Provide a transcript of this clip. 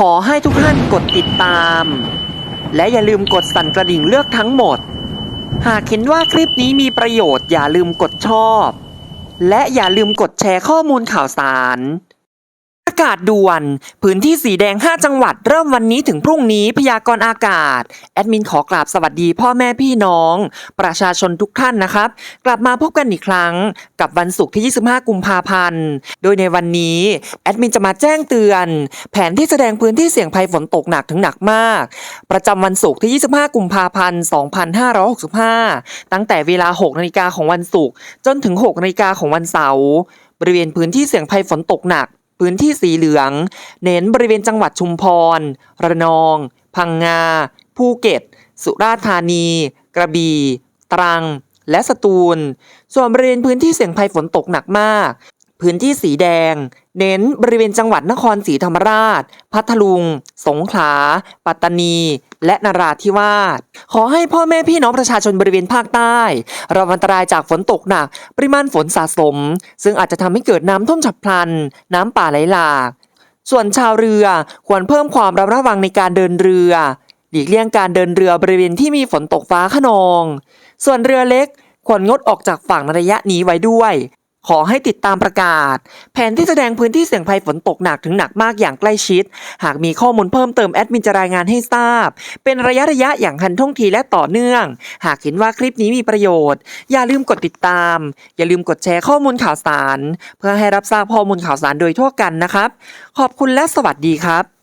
ขอให้ทุกท่านกดติดตาม และอย่าลืมกดสั่นกระดิ่งเลือกทั้งหมด หากเห็นว่าคลิปนี้มีประโยชน์อย่าลืมกดชอบ และอย่าลืมกดแชร์ข้อมูลข่าวสาร ประกาศด่วน พื้นที่สีแดง 5 จังหวัด เริ่มวันนี้ถึงพรุ่งนี้พยากรณ์อากาศ แอดมินขอกราบสวัสดีพ่อแม่พี่น้อง ประชาชนทุกท่านนะครับ กลับมาพบกันอีกครั้ง กับวันศุกร์ที่ 25 กุมภาพันธ์ โดยในวันนี้ แอดมินจะมาแจ้งเตือน แผนที่แสดงพื้นที่เสี่ยงภัยฝนตกหนักถึงหนักมาก ประจำวันศุกร์ที่ 25 กุมภาพันธ์ 2565 ตั้งแต่เวลา 6 นาฬิกาของวันศุกร์จนถึง 6 นาฬิกาของวันเสาร์บริเวณพื้นที่เสี่ยงภัยฝนตกหนัก พื้นที่สีเหลือง เน้นบริเวณจังหวัดชุมพร ระนอง พังงา ภูเก็ต สุราษฎร์ธานี กระบี่ ตรัง และสตูล ส่วนบริเวณพื้นที่เสี่ยงภัยฝนตกหนักมาก พื้นที่สีแดง เน้นบริเวณจังหวัดนครศรีธรรมราช พัทลุง สงขลา ปัตตานี และนราธิวาส ขอให้พ่อแม่พี่น้องประชาชนบริเวณภาคใต้ระวังอันตรายจากฝนตกหนัก ปริมาณฝนสะสม ซึ่งอาจจะทำให้เกิดน้ำท่วมฉับพลัน น้ำป่าไหลหลาก ส่วนชาวเรือควรเพิ่มความระมัดระวังในการเดินเรือหลีกเลี่ยงการเดินเรือบริเวณที่มีฝนตกฟ้าขนอง ส่วนเรือเล็กควรงดออกจากฝั่งในระยะนี้ไว้ด้วย ขอให้ติดตามประกาศ แผนที่แสดงพื้นที่เสี่ยงภัยฝนตกหนักถึงหนักมากอย่างใกล้ชิด หากมีข้อมูลเพิ่มเติมแอดมินจะรายงานให้ทราบ เป็นระยะระยะอย่างทันท่วงทีและต่อเนื่อง หากเห็นว่าคลิปนี้มีประโยชน์ อย่าลืมกดติดตาม อย่าลืมกดแชร์ข้อมูลข่าวสาร เพื่อให้รับทราบข้อมูลข่าวสารโดยทั่วกันนะครับ ขอบคุณและสวัสดีครับ